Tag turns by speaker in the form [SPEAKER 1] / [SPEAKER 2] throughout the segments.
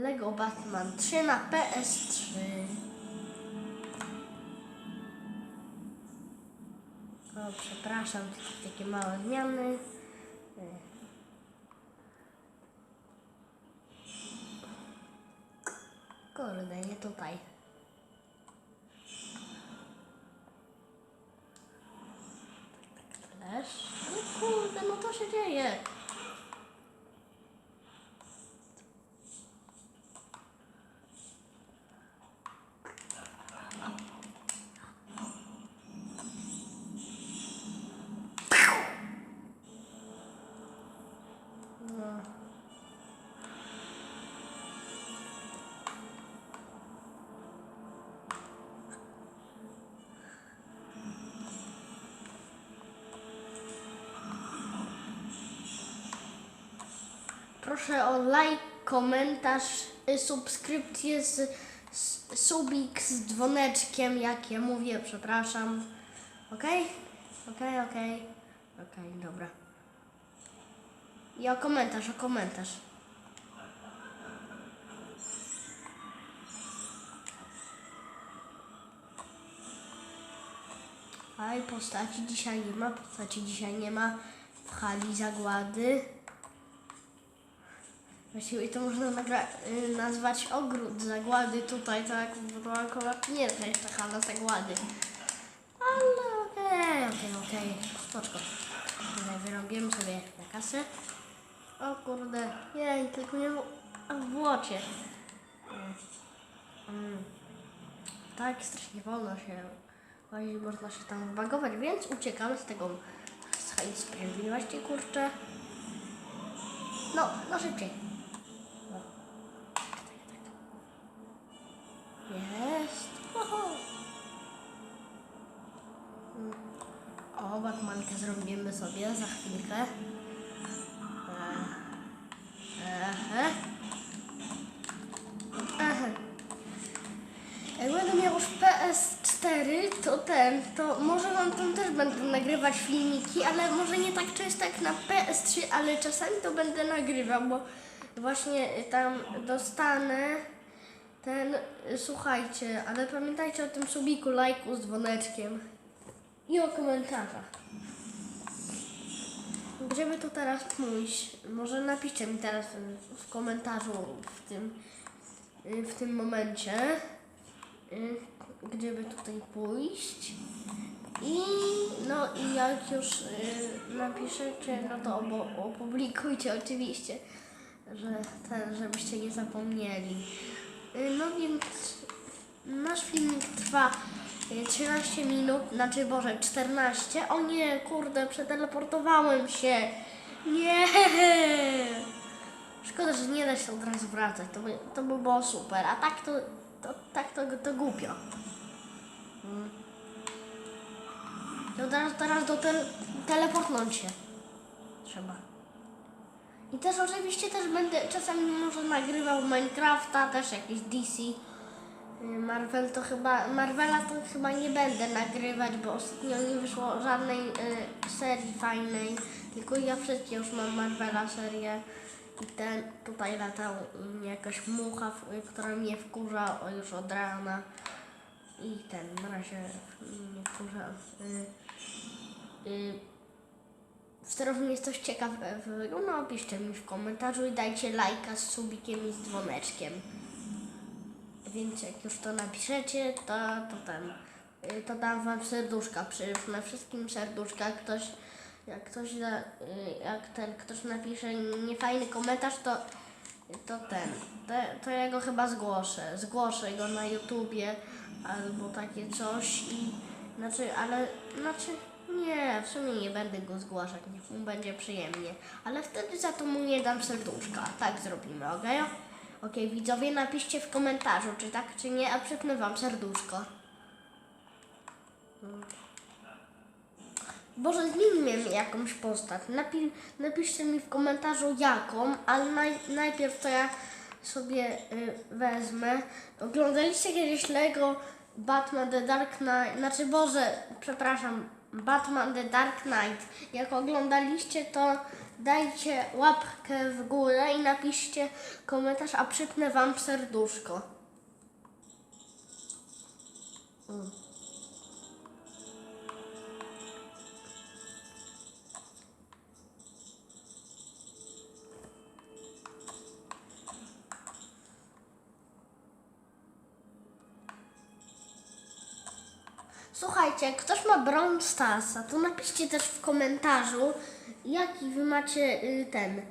[SPEAKER 1] Lego Batman 3 na PS3. O, przepraszam, tylko takie małe zmiany. Kurde, nie tutaj. Flash. No kurde, no to się dzieje. Proszę o like, komentarz, y, subskrypcję z, z subik z dzwoneczkiem, jak ja mówię, przepraszam. Okej? Okej, okej. Okej, dobra. I o komentarz, o komentarz. Aj, postaci dzisiaj nie ma, postaci dzisiaj nie ma w hali zagłady. Właściwie to można nagra- y, nazwać ogród zagłady tutaj, tak? Bo akurat nie jest jeszcze hala zagłady. Ale okej, okej, okej, spoczko. Tutaj wyrobimy sobie na kasę. O kurde, jej, tylko nie w, błocie. Mm. Tak, strasznie wolno się chodzi, można się tam bagować, więc uciekamy z tego z hali sprawiedliwości, kurczę. No, no szybciej. Sobie za chwilkę. Ehe. Ehe. Jak będę miał już PS4, to ten, to może wam tam też będę nagrywać filmiki, ale może nie tak często jak na PS3, ale czasami to będę nagrywał, bo właśnie tam dostanę ten, słuchajcie, ale pamiętajcie o tym subiku, lajku z dzwoneczkiem i o komentarzach. Gdzie by to teraz pójść? Może napiszcie mi teraz w- komentarzu w tym, y, w tym momencie, y, gdzie by tutaj pójść. I no i jak już y, napiszecie, no to opublikujcie oczywiście, że ten, żebyście nie zapomnieli. No więc nasz filmik trwa 13 minut, znaczy Boże 14. O nie, kurde, przeteleportowałem się. Nie! Szkoda, że nie da się od razu wracać, to by, to by było super, a tak to, to, tak to, to głupio. To teraz, teraz do tel, teleportnąć się trzeba. I też oczywiście też będę czasami może nagrywał Minecrafta, też jakieś DC. Y, Marvel to chyba, Marvela to chyba nie będę nagrywać, bo ostatnio nie wyszło żadnej y, serii fajnej. Tylko ja wszystkie już mam Marvela serię. I ten tutaj latał jakaś mucha, y, która mnie wkurza o, już od rana. I ten, na razie mnie wkurza. Y, y, w jest coś ciekawego, no piszcie mi w komentarzu i dajcie lajka z subikiem i z dzwoneczkiem. Więc jak już to napiszecie, to, to ten, y, to dam wam serduszka, przede wszystkim serduszka, ktoś, jak ktoś, y, jak ten ktoś napisze niefajny komentarz, to, to ten, to, to ja go chyba zgłoszę, zgłoszę go na YouTubie albo takie coś i, znaczy, ale, znaczy, nie, w sumie nie będę go zgłaszać, niech mu będzie przyjemnie, ale wtedy za to mu nie dam serduszka, tak zrobimy, okej? Okej, widzowie, napiszcie w komentarzu, czy tak, czy nie, a przypnę wam serduszko. Boże, zmieńmy jakąś postać. Napi napiszcie mi w komentarzu jaką, ale naj najpierw to ja sobie y, wezmę. Oglądaliście kiedyś Lego Batman The Dark Knight? Znaczy, Boże, przepraszam, Batman The Dark Knight. Jak oglądaliście, to dajcie łapkę w górę i napiszcie komentarz, a przypnę wam serduszko. Mm. Słuchajcie, jak ktoś ma Brawl Starsa, to napiszcie też w komentarzu, jaki wy macie y, ten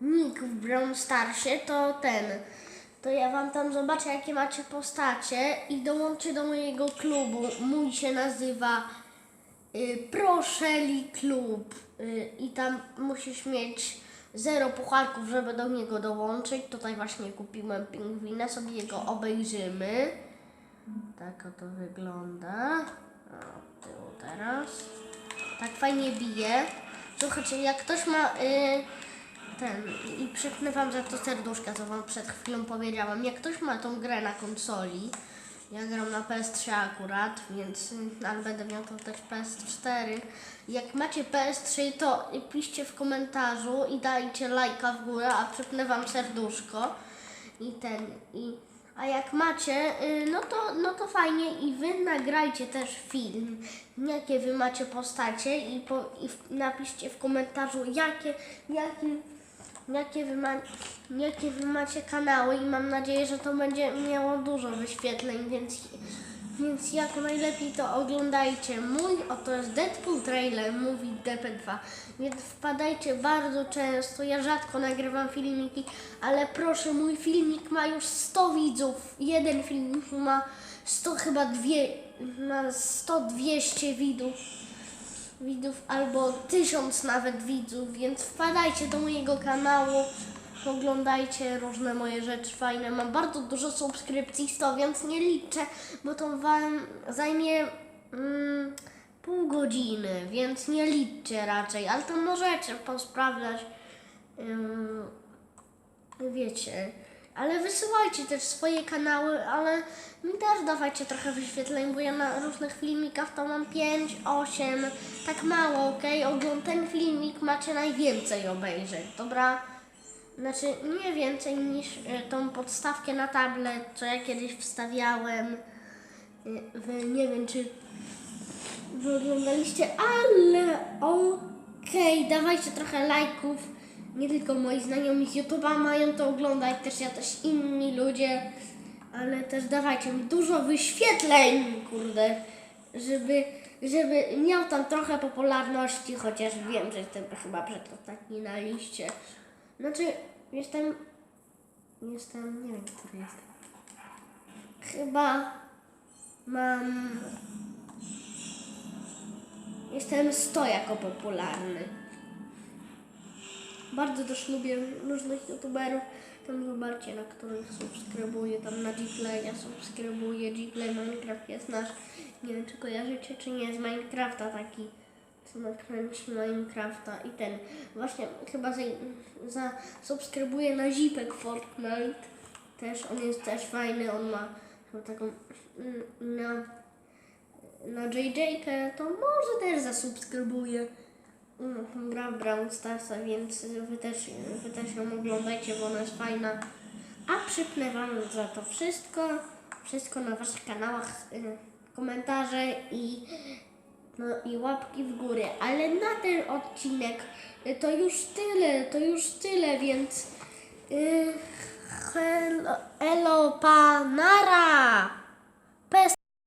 [SPEAKER 1] nick w Brawl Starsie, to ten. To ja wam tam zobaczę, jakie macie postacie i dołączę do mojego klubu. Mój się nazywa y, Proszeli Klub y, i tam musisz mieć zero pucharków, żeby do niego dołączyć. Tutaj właśnie kupiłem pingwina, sobie go obejrzymy. Tak oto wygląda. O, tyłu teraz. Tak fajnie bije. Słuchajcie, jak ktoś ma y, ten i przypnę wam za to serduszka, co wam przed chwilą powiedziałam. Jak ktoś ma tą grę na konsoli, ja gram na PS3 akurat, więc ale będę miał to też PS4. Jak macie PS3, to piszcie w komentarzu i dajcie lajka w górę, a przypnę wam serduszko i ten i a jak macie, y, no to, no to fajnie i wy nagrajcie też film, jakie wy macie postacie i, po, i w, napiszcie w komentarzu, jakie, jakie, jakie, wy ma, jakie wy macie kanały i mam nadzieję, że to będzie miało dużo wyświetleń, więc, więc jak najlepiej to oglądajcie. Mój oto jest Deadpool trailer, mówi DP2, więc wpadajcie bardzo często. Ja rzadko nagrywam filmiki, ale proszę, mój filmik ma już 100 widzów. Jeden filmik ma 100 chyba dwie, ma 100-200 widzów widzów albo tysiąc nawet widzów, więc wpadajcie do mojego kanału, oglądajcie różne moje rzeczy fajne. Mam bardzo dużo subskrypcji, 100, więc nie liczę, bo to wam zajmie mm, pół godziny, więc nie liczcie raczej, ale to możecie posprawdzać. Wiecie. Ale wysyłajcie też swoje kanały, ale mi też dawajcie trochę wyświetleń, bo ja na różnych filmikach to mam 5, 8, tak mało, okej? Okay? Ten filmik macie najwięcej obejrzeć, dobra? Znaczy nie więcej niż e, tą podstawkę na tablet, co ja kiedyś wstawiałem. E, w, nie wiem, czy wy oglądaliście, ale okej, dawajcie trochę lajków. Nie tylko moi znajomi z YouTube'a mają to oglądać, też ja, też inni ludzie, ale też dawajcie mi dużo wyświetleń, kurde, żeby, żeby miał tam trochę popularności, chociaż wiem, że jestem chyba przedostatni na liście. Znaczy, jestem, jestem, nie wiem, który jestem. Chyba mam Jestem 100 jako popularny. Bardzo też lubię różnych youtuberów. Tam zobaczcie, na których subskrybuję. Tam na Gplaya subskrybuję. Gplay Minecraft jest nasz. Nie wiem, czy kojarzycie, czy nie. Z Minecrafta taki, co nakręci Minecrafta. I ten właśnie chyba za, za na Zipek Fortnite. Też, on jest też fajny. On ma taką mm, na na JJ-kę, to może też zasubskrybuję. Mm, Gra w Brawl Starsa, więc wy też, wy też ją oglądajcie, bo ona jest fajna. A przypnę wam za to wszystko, wszystko na waszych kanałach, y, komentarze i, no, i łapki w górę. Ale na ten odcinek y, to już tyle, to już tyle, więc y, hello, elo, pa, nara! Pes